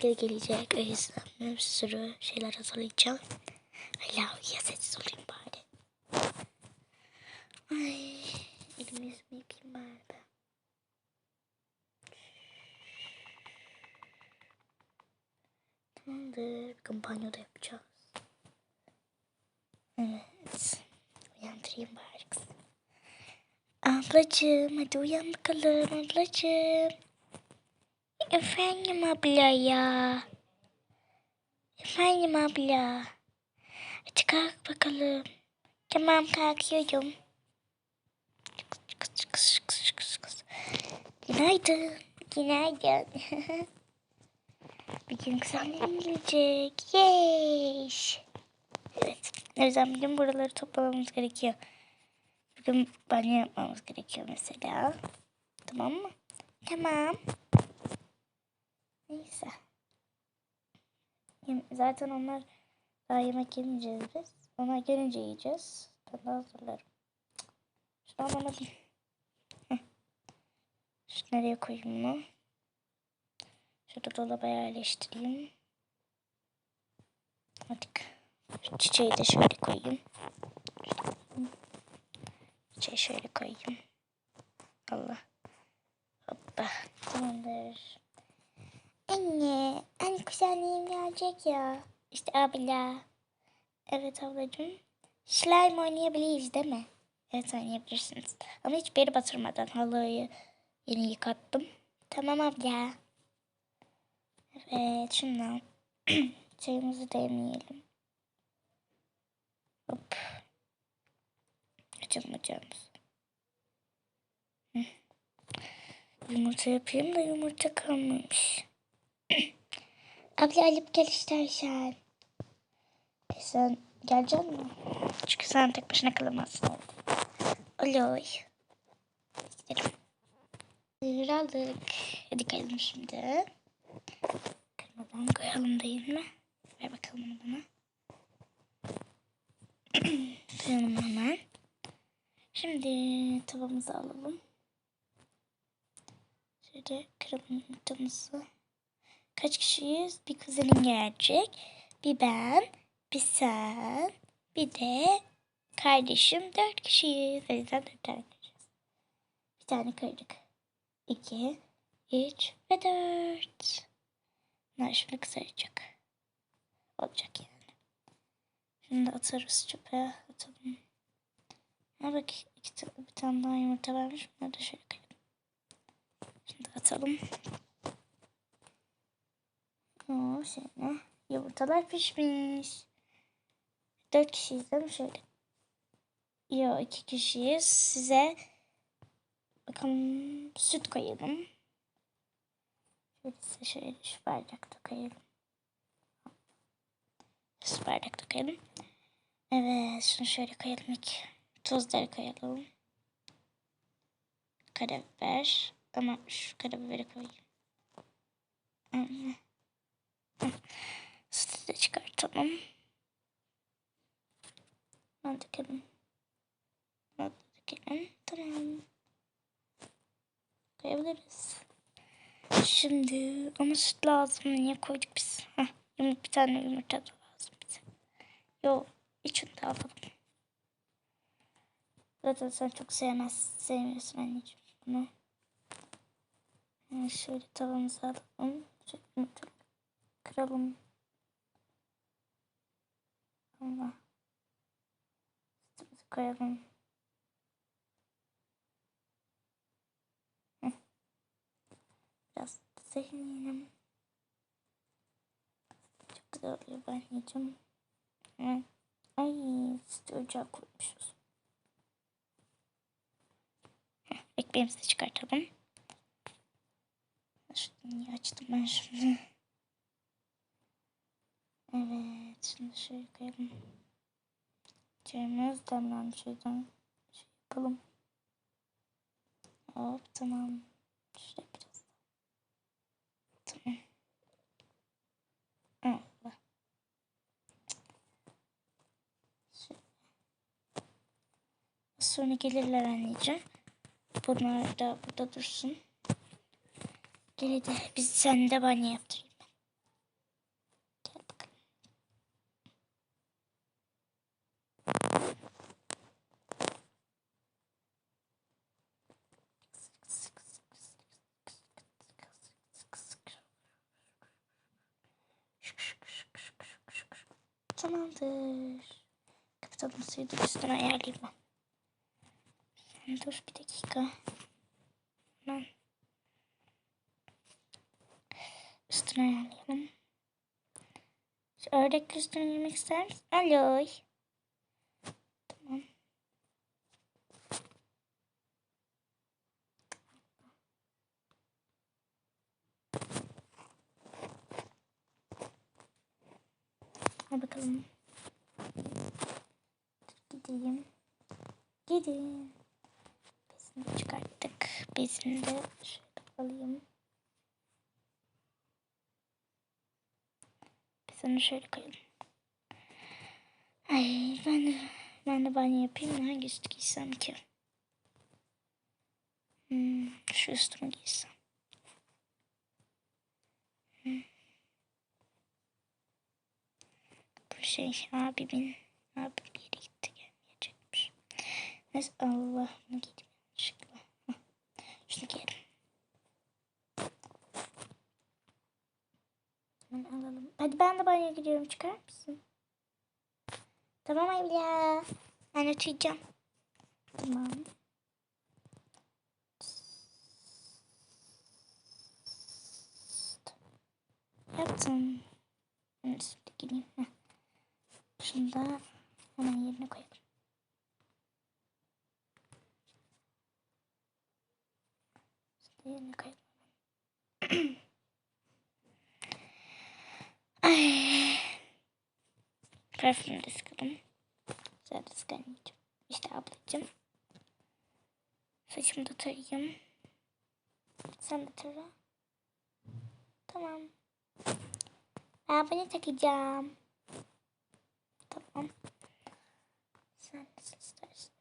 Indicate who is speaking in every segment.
Speaker 1: gel gelecek. O yüzden bir sürü şeyler hazırlayacağım. Hala ya sessiz olayım bari. Ay elimi yüzümü yıkayayım bari. Tamamdır. Kampanya da yapacağız. Evet. Uyandırayım bari kızı. Ablacığım hadi uyan bakalım ablacığım. Efendim abla ya. Efendim abla. Hadi bakalım. Tamam kalkıyorum. Kız, kız, kız, kız, kız. Günaydın. Günaydın. Bir gün kuzenlerim gelecek. Yeeş. Evet. O yüzden bugün buraları toplamamız gerekiyor. Bugün banyo yapmamız gerekiyor mesela. Tamam mı? Tamam. Neyse. Zaten onlar daha yemek yemeyeceğiz biz. Onlar gelince yiyeceğiz. De hazırlarım. Şunu alamadım. Şunu nereye koyayım bunu? Şurada dolaba yerleştireyim. Artık şu çiçeği de şöyle koyayım. Çiçeği şöyle koyayım. Allah. Hoppa. Tamamdır. Anne. Anne kuzenliğim gelecek ya. İşte abla. Evet ablacığım. Slime oynayabiliriz değil mi? Evet oynayabilirsiniz. Ama hiçbir yere batırmadan halıyı yeni yıkattım. Tamam abla. Evet şundan çayımızı demleyelim. Hop. Açalım ocağımızı. Yumurta yapayım da yumurta kalmamış. Abla alıp gel istersen. E sen gelecek mi? Çünkü sen tek başına kalamazsın. Oloy. Sihir aldık. Hadi kayalım şimdi. Kırmadan koyalım değil mi? Ver bakalım onu bana. Koyalım hemen. Şimdi tavamızı alalım. Şöyle yumurtamızı. Kaç kişiyiz? Bir kuzenin gelecek. Bir ben, bir sen, bir de kardeşim. Dört kişiyiz. O yüzden dört tane kıracağız. Bir tane kırdık. İki, üç ve dört. Bunlar şimdi kısaracak. Olacak yani. Şimdi atarız çöpe. Atalım. Ha bak iki tane, bir tane daha yumurta varmış. Bunları da şöyle koyalım. Şimdi atalım. Oo, şöyle. Yumurtalar pişmiş. Dört kişiyiz değil mi? Şöyle. Yok iki kişiyiz. Size bakalım süt koyalım. Size şöyle şu bardakta koyalım. Şu bardakta koyalım. Evet şunu şöyle koyalım ilk. Tuzları koyalım. Karabiber. Ama şu karabiberi koyayım. Anne. Sütü de çıkartalım. Ben dökelim. Ben dökelim. Tamam. Koyabiliriz. Şimdi ama süt lazım. Niye koyduk biz? Heh, yumurta, bir tane yumurta da lazım bize. Yo, için de alalım. Zaten sen çok sevmez, sevmiyorsun anneciğim bunu. Yani şöyle tavamızı alalım. Şöyle yumurta kıralım. Allah. Sütümüzü koyalım. Biraz zehirleyelim. Çok güzel oluyor anneciğim. Ay sütü ocağa koymuşuz. Ekmeğimizi çıkartalım. Şunu niye açtım ben şunu? Evet, şimdi şöyle koyalım. Çayımız demlenmiş. Şuradan şey yapalım. Hop tamam. Şöyle biraz. Tamam. Allah. Şöyle. sonra gelirler anneciğim. Bunlar da burada dursun. Gel hadi biz sen de banyo yaptırayım. ben. Gel bakalım. Tamamdır. Kapatalım suyu da üstüne ayarlayayım ben. Sen dur bir dakika. Hemen. Üstüne ayarlayalım. Şu ördekli üstüne yemek ister misin? Alo. Tamam. Al bakalım. Gideyim. Gidin. Bezini çıkarttık. Bezini de şöyle alayım. Bezini şöyle koyalım. Ay ben de, ben de banyo yapayım? Hangi üstü giysem ki? Hmm, şu üstümü giysem. Hmm. Bu şey abimin abim bir yere gitti gelmeyecekmiş. Neyse Allah bunu giydim yanlışlıkla. Şunu giyelim. Hemen alalım. Hadi ben de banyoya gidiyorum. Çıkar mısın? Tamam Evliya. Ben açacağım. Tamam. Yaptım. Şimdi gideyim. Heh. Şunu da hemen yerine koyalım. Şunu yerine koyalım. Ay. Parfüm de sıkalım. Güzel de sıkalım. İşte ablacığım. Saçımı da tarayayım. Sen de tara. Tamam. Ben bunu takacağım. Tamam. Sen nasıl istersen.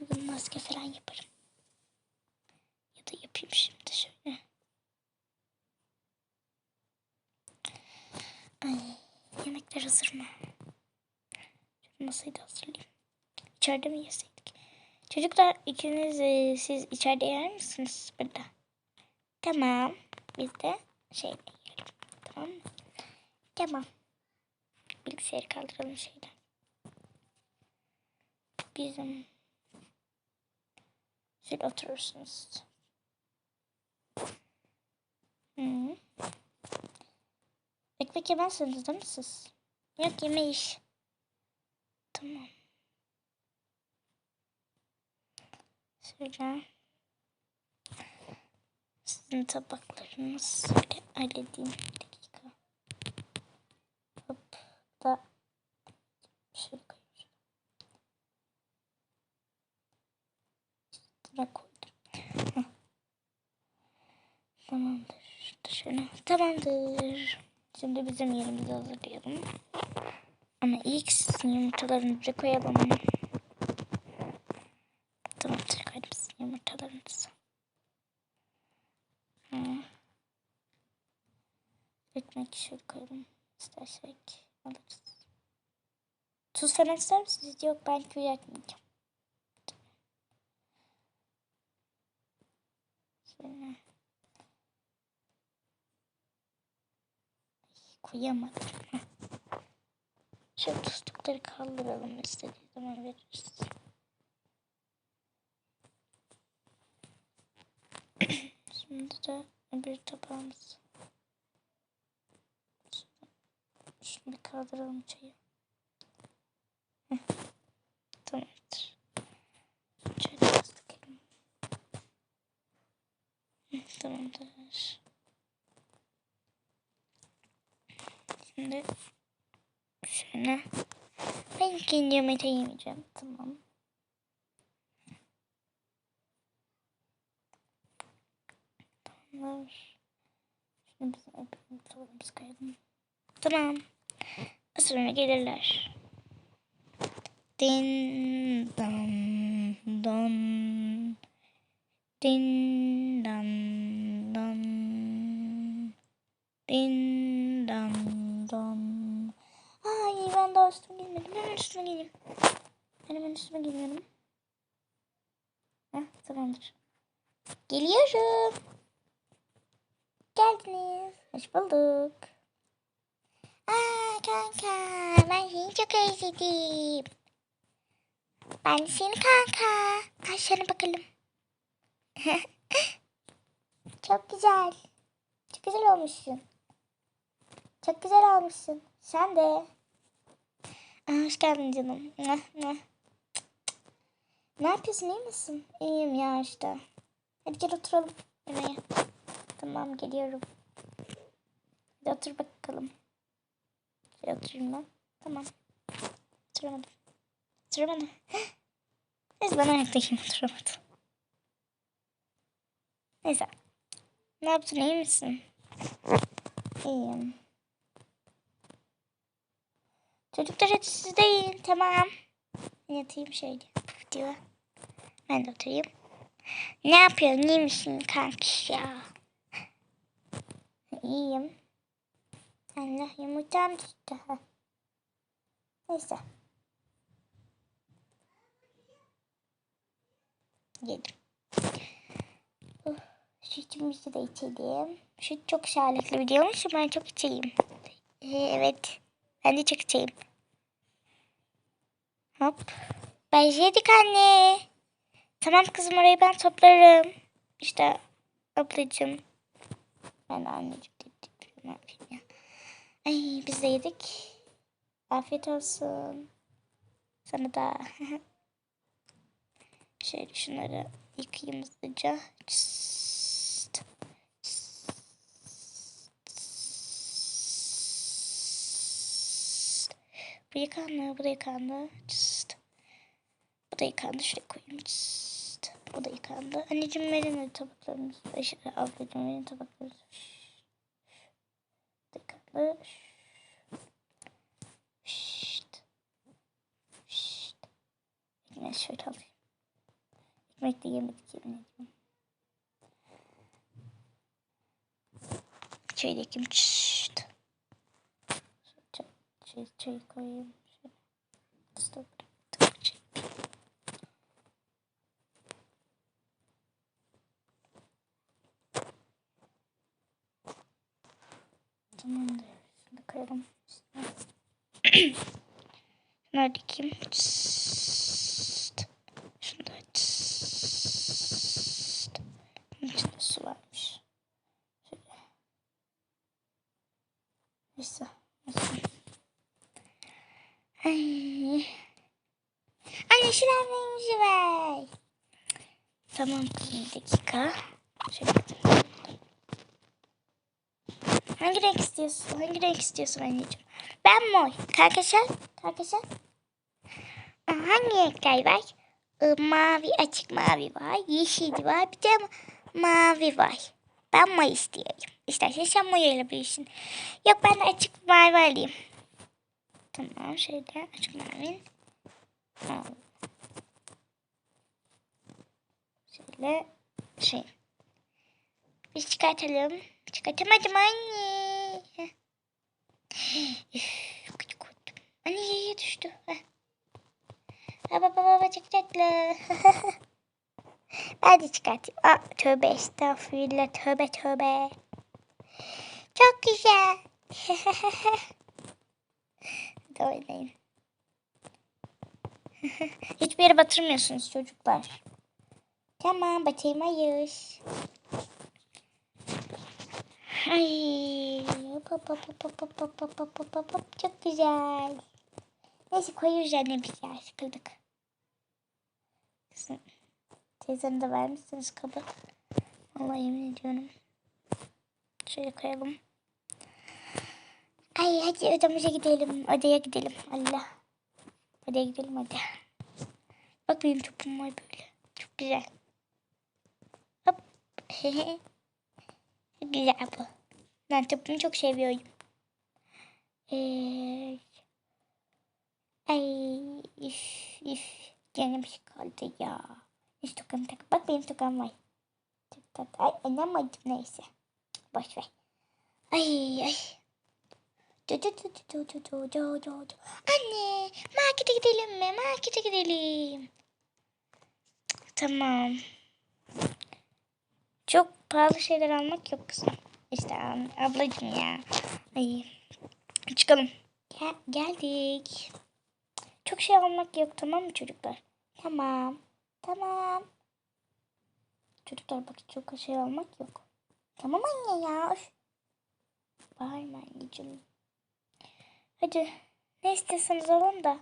Speaker 1: Bir gün maske falan yaparım. Ya da yapayım şimdi şöyle. Ay, yemekler hazır mı? Masayı da hazırlayayım. İçeride mi yeseydik? Çocuklar ikiniz e, siz içeride yer misiniz burada? Tamam. Biz de şeyde yiyelim. Tamam mı? Tamam. Bilgisayarı kaldıralım şeyden. Bizim siz oturursunuz. Hı. Ekmek yemezsiniz değil mi siz? Yok yemeyiz. Tamam. Şöyle. Sizin tabaklarınız halledeyim. Bir dakika. Hop. Da şöyle koyayım. Üstüne koydum. Tamamdır. Şöyle. Tamamdır. Şimdi bizim yerimizi hazırlayalım. Ama ilk sizin yumurtalarınızı koyalım. Tamamdır. Koydum sizin yumurtalarınızı. Hı. Ekmek şöyle koyalım. İstersek alırız. Tuz falan ister misiniz? Yok ben köy yapmayacağım. Şöyle. Koyamadım. Heh. Şu tuzlukları kaldıralım istediği zaman veririz. Şimdi de öbür tabağımız. Şunu kaldıralım çayı. Heh. Tamamdır. Şöyle biraz dökelim. Heh, Tamamdır. Şimdi şöyle. Ben ikinci yemeği yemeyeceğim. Tamam. Tamamdır. Şimdi bizim. Tavuğumuzu koyalım. Tamam. Sonra gelirler. Din dan don. Din dan don. Din dan don. Daha üstüme giymedim. Hemen üstüme giyeyim. Ben hemen üstüme giyiniyorum. Heh, tamamdır. Geliyorum. Geldiniz. Hoş bulduk. Aa kanka ben seni çok özledim. Ben seni kanka. Aşağına bakalım. çok güzel. Çok güzel olmuşsun. Çok güzel olmuşsun. Sen de. Hoş geldin canım. Ne yapıyorsun iyi misin? İyiyim ya işte. Hadi gel oturalım yemeğe. Tamam geliyorum. Hadi otur bakalım. Şöyle oturayım ben. Tamam. Oturamadım. Oturamadım. Neyse bana yaklaşayım oturamadım. Neyse. Ne yaptın iyi misin? İyiyim. Çocuklar hadi siz de yiyin tamam. Yatayım şöyle. Diyor. Ben de oturayım. Ne yapıyorsun? İyi misin kankiş ya? İyiyim. Allah yumurtam düştü. Neyse. Yedim. Uh, sütümüzü de içelim. Süt çok sağlıklı biliyor musun? Ben çok içeyim. Ee, evet. Ben de çok içeyim. Hop. Başladık anne. Tamam kızım orayı ben toplarım. İşte ablacığım. Ben anneciğim. Ne yapayım ya. Ay biz de yedik. Afiyet olsun. Sana da. Şöyle şunları yıkayayım hızlıca. Çıst. Bu yıkandı, bu da yıkandı. Çıst. Bu da yıkandı. Şuraya koyayım. Çıst. Bu da yıkandı. Anneciğim verin tabaklarımızı. Şey, Ablacığım verin tabaklarımızı. Bu da yıkandı. Şşt. Şşt. Ekmeği şöyle alayım. Ekmek de yemedik yemin ediyorum. Çay dökeyim şey çay koyayım. Stop. Tamamdır. Şimdi koyalım. Nerede kim? Anne şuranı ver. Tamam bir dakika. Hangi renk istiyorsun? Hangi renk istiyorsun anneciğim? Ben mor. Karkaşa. Karkaşa. Hangi renkler var? Mavi, açık mavi var. Yeşil var. Bir de mavi var. Ben mor istiyorum. İstersen sen mor alabilirsin. Yok ben açık mavi alayım. Tamam şöyle açık mavi. Al. Şöyle şey. Biz çıkartalım. Çıkartamadım anne. Anne yere düştü. Heh. Baba baba tatlı. ben de çıkartayım. Aa, tövbe estağfurullah. Tövbe tövbe. Çok güzel. Hadi oynayın. Hiçbir yere batırmıyorsunuz çocuklar. Tamam batayım hayır. Ay, hop hop hop hop hop hop hop hop hop hop hop çok güzel. Neyse koyuyoruz annemiz ya sıkıldık. Kızım, Teyzeni de vermişsiniz kabı. Vallahi yemin ediyorum. Şöyle koyalım. Ay hadi odamıza gidelim. Odaya gidelim. Allah. Odaya gidelim hadi. Bak topum var böyle. Çok güzel. Güzel bu. Ben topumu çok seviyorum. Ee, ay. üf. üf. Gene bir şey ya. Hiç tokamı tak. Bak benim tokam var. Tak tak. Ay anlamadım neyse. Boş ver. Ay ay. Du, du, du, du, du, du, du, du, du. Anne markete gidelim mi? Markete gidelim. Tamam. Çok pahalı şeyler almak yok kızım. İşte ab- ablacığım ya. Ay. Çıkalım. Gel- geldik. Çok şey almak yok tamam mı çocuklar? Tamam. Tamam. Çocuklar bak çok şey almak yok. Tamam anne ya. Üf. Anneciğim. Hadi ne istiyorsanız alın da.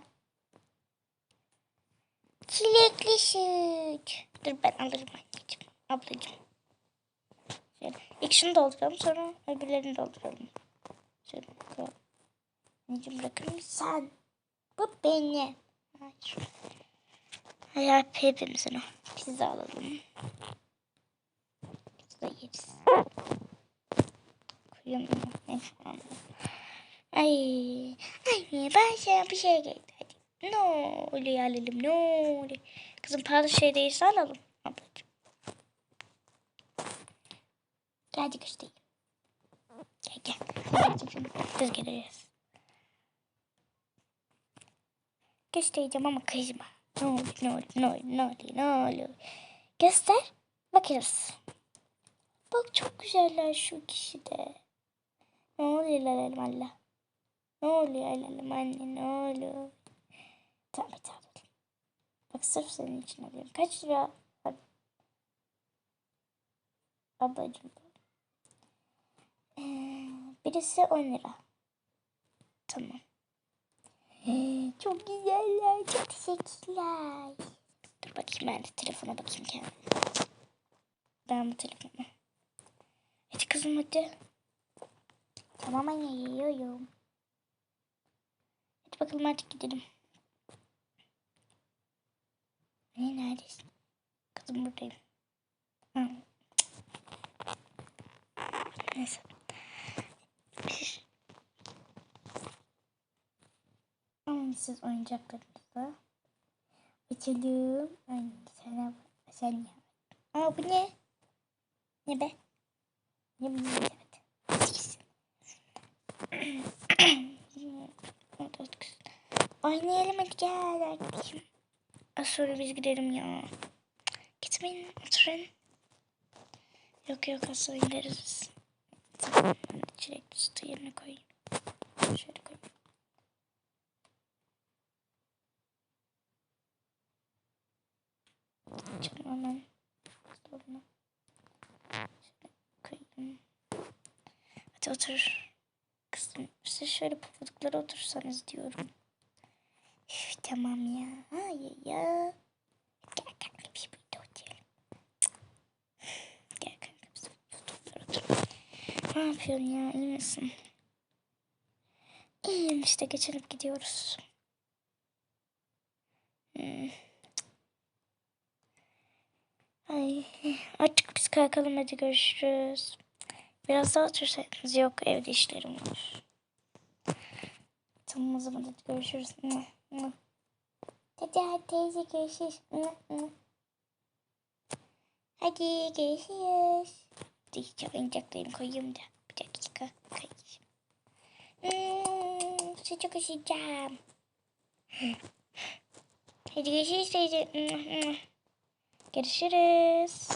Speaker 1: Çilekli süt. Dur ben alırım anneciğim. Ablacığım. Şunu dolduralım sonra öbürlerini dolduralım. Şöyle. Anneciğim bırakır mısın? Bu benim. Hayır. Hayır hepimizin o. Pizza alalım. Pizza yeriz. Anladım. Ay, ay ben sana bir şey geldi. Hadi. Ne oluyor alalım ne oluyor. Kızım pahalı şey değilse alalım. Ablacığım. Geldi göstereyim. Gel gel. Kız geliriz. Göstereceğim ama kızma. Ne oluyor ne oluyor ne oluyor ne oluyor ne oluyor. Göster. Bakarız. Bak çok güzeller şu ikisi de. Ne oluyor lalalım Allah. Ne oluyor lalalım anne ne oluyor. Tamam tamam. Bak sırf senin için alıyorum. Kaç lira? Ablacığım. Ee, birisi 10 lira. Tamam. Ee, Çok güzeller. Çok teşekkürler. Dur bakayım ben de telefona bakayım kendim. Ben bu telefonu. Hadi kızım hadi. Tamam anne yiyorum. Hadi bakalım artık gidelim. Anne neredesin? Kızım buradayım. Ha. Neyse. Ama siz oyuncaklarınızı açalım. Anne sana sen ya. Aa bu ne? Ne be? Ne bu ne? Evet. Oynayalım hadi gel arkadaşım. Az sonra biz gidelim ya. Gitmeyin oturun. Yok yok az sonra gideriz çilekli sütü yerine koyayım. Şöyle koyayım. Açalım hemen. Şöyle koyayım. Hadi otur. Kızım siz şöyle pufuduklara otursanız diyorum. Üf, tamam ya. Hayır ya. Gel kanka biz burada oturalım. Gel kanka biz pufuduklara oturalım. Ne yapıyorsun ya? İyi misin? İyiyim işte geçinip gidiyoruz. Hmm. Ay, artık biz kalkalım hadi görüşürüz. Biraz daha otursaydınız yok evde işlerim var. Tamam o zaman hadi görüşürüz. Hadi teyze görüşürüz. Hadi görüşürüz. Hiç oyuncaklarımı koyayım da. Bir dakika koyayım. Hmm, çok üşüyeceğim. Hadi görüşürüz teyze. Görüşürüz.